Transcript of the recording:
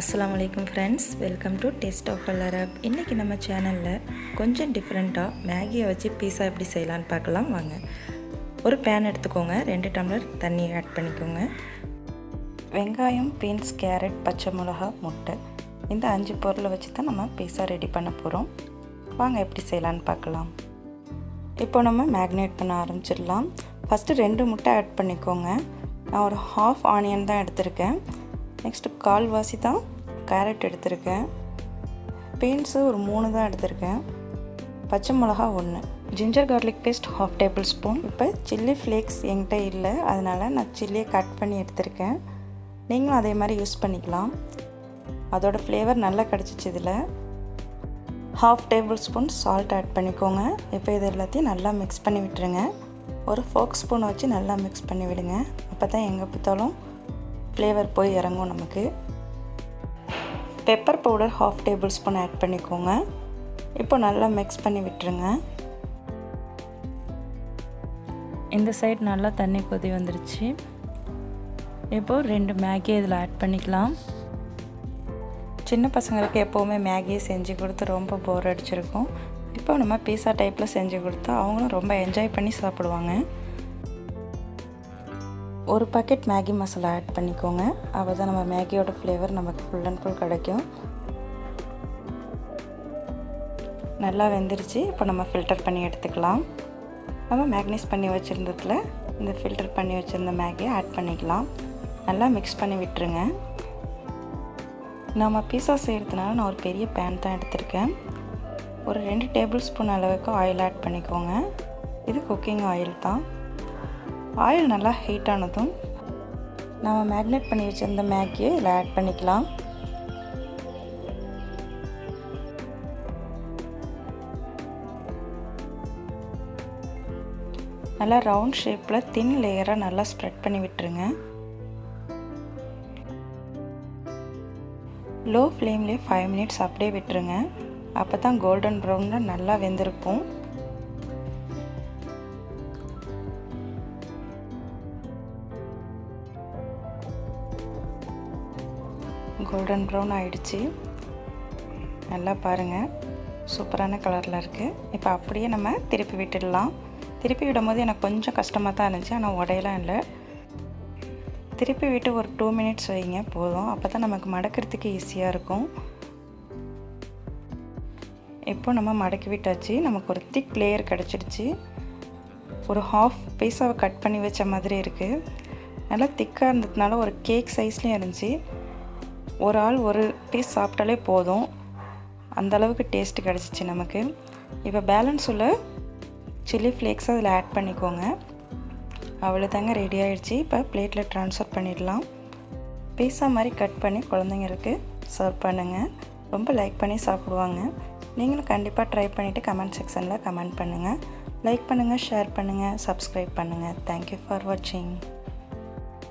அஸ்லாம் அலைக்கும் friends welcome to taste of Arab இன்றைக்கி நம்ம சேனலில் கொஞ்சம் டிஃப்ரெண்ட்டாக மேகியை வச்சு பீஸா எப்படி செய்யலான்னு பார்க்கலாம். வாங்க. ஒரு பேன் எடுத்துக்கோங்க. ரெண்டு டம்ளர் தண்ணி ஆட் பண்ணிக்கோங்க. வெங்காயம் பீன்ஸ் கேரட் பச்சை மிளகா முட்டை. இந்த அஞ்சு பொருளை வச்சு தான் நம்ம பீஸா ரெடி பண்ண போகிறோம் வாங்க எப்படி செய்யலான்னு பார்க்கலாம். இப்போ நம்ம மேக்னேட் பண்ண ஆரம்பிச்சிடலாம். ஃபஸ்ட்டு ரெண்டு முட்டை ஆட் பண்ணிக்கோங்க. நான் ஒரு ஹாஃப் ஆனியன் தான் எடுத்திருக்கேன். நெக்ஸ்ட்டு கால்வாசி தான் கேரட் எடுத்திருக்கேன். பீன்ஸு ஒரு மூணு தான் எடுத்திருக்கேன். பச்சை மிளகா ஒன்று. Ginger garlic paste half tablespoon. இப்போ சில்லி ஃப்ளேக்ஸ் என்கிட்ட இல்லை. அதனால் நான் சில்லியை கட் பண்ணி எடுத்திருக்கேன். நீங்களும் அதே மாதிரி யூஸ் பண்ணிக்கலாம். அதோடய ஃப்ளேவர் நல்லா கிடச்சிச்சு இதில். Half tablespoon salt add பண்ணிக்கோங்க. இப்போ இது எல்லாத்தையும் நல்லா மிக்ஸ் பண்ணி விட்டுருங்க. ஒரு ஃபோக் ஸ்பூனை வச்சு நல்லா மிக்ஸ் பண்ணி விடுங்க. அப்போ தான் எங்கே பார்த்தாலும் ஃப்ளேவர் போய் இறங்கும் நமக்கு. Pepper powder half tablespoon add பண்ணிக்கோங்க. இப்போ நல்லா மிக்ஸ் பண்ணி விட்டுருங்க. இந்த சைடு நல்லா தண்ணி கொதி வந்துருச்சு. இப்போது ரெண்டு மேகி இதில் ஆட் பண்ணிக்கலாம். சின்ன பசங்களுக்கு எப்போவுமே மேகியை செஞ்சு கொடுத்து ரொம்ப போர் அடிச்சிருக்கும். இப்போ நம்ம பீஸா டைப்பில் செஞ்சு கொடுத்தா அவங்களும் ரொம்ப என்ஜாய் பண்ணி சாப்பிடுவாங்க. ஒரு பாக்கெட் மேகி மசாலா ஆட் பண்ணிக்கோங்க. அப்போ தான் நம்ம மேகியோட ஃப்ளேவர் நமக்கு ஃபுல் அண்ட் ஃபுல் கிடைக்கும். நல்லா வெந்துருச்சு. இப்போ நம்ம ஃபில்டர் பண்ணி எடுத்துக்கலாம். நம்ம மேக்னைஸ் பண்ணி வச்சுருந்ததில் இந்த ஃபில்டர் பண்ணி வச்சுருந்த மேகியை ஆட் பண்ணிக்கலாம். நல்லா மிக்ஸ் பண்ணி விட்டுருங்க. நம்ம பீஸா செய்கிறதுனால நான் ஒரு பெரிய பேன் தான் எடுத்திருக்கேன். ஒரு ரெண்டு டேபிள் ஸ்பூன் அளவுக்கு ஆயில் ஆட் பண்ணிக்கோங்க. இது குக்கிங் ஆயில் தான். ஆயில் நல்லா ஹீட் ஆனதும் நம்ம மேக்னேட் பண்ணி வச்சுருந்த மேகியை இதில் ஆட் பண்ணிக்கலாம். நல்லா ரவுண்ட் ஷேப்பில் தின் லேயராக நல்லா ஸ்ப்ரெட் பண்ணி விட்டுருங்க. லோ ஃப்ளேம்லேயே ஃபைவ் மினிட்ஸ் அப்படியே விட்டுருங்க. அப்போ தான் கோல்டன் ப்ரௌனில் நல்லா வெந்திருக்கும். கோல்டன் ப்ரௌன் ஆயிடுச்சு. நல்லா பாருங்கள் சூப்பரான கலரில் இருக்குது இப்போ அப்படியே நம்ம திருப்பி விட்டுடலாம். திருப்பி விடும்போது எனக்கு கொஞ்சம் கஷ்டமாக தான் இருந்துச்சு. ஆனால் உடையெல்லாம் இல்லை. திருப்பி விட்டு ஒரு டூ மினிட்ஸ் வைங்க. போதும். அப்போ தான் நமக்கு மடக்கிறதுக்கு ஈஸியாக இருக்கும். இப்போ நம்ம மடக்கி விட்டாச்சு. நமக்கு ஒரு திக் லேயர் கிடச்சிடுச்சு. ஒரு ஹாஃப் பீஸாவை கட் பண்ணி வச்ச மாதிரி இருக்குது நல்லா திக்காக இருந்ததுனால ஒரு கேக் சைஸ்லேயும் இருந்துச்சு. ஒரு ஆள் ஒரு பீஸ் சாப்பிட்டாலே போதும். அந்தளவுக்கு டேஸ்ட்டு கிடச்சிச்சு நமக்கு. இப்போ பேலன்ஸ் உள்ள சில்லி ஃப்ளேக்ஸ் அதில் ஆட் பண்ணிக்கோங்க. அவ்வளோ தாங்க ரெடி ஆகிடுச்சு இப்போ பிளேட்டில் ட்ரான்ஸ்ஃபர் பண்ணிடலாம். பீஸா மாதிரி கட் பண்ணி குழந்தைங்களுக்கு சர்வ் பண்ணுங்கள் ரொம்ப லைக் பண்ணி சாப்பிடுவாங்க. நீங்களும் கண்டிப்பாக ட்ரை பண்ணிவிட்டு கமெண்ட் செக்ஷனில் கமெண்ட் பண்ணுங்கள் லைக் பண்ணுங்கள் ஷேர் பண்ணுங்கள் சப்ஸ்கிரைப் பண்ணுங்கள் தேங்க்யூ ஃபார் வாட்சிங்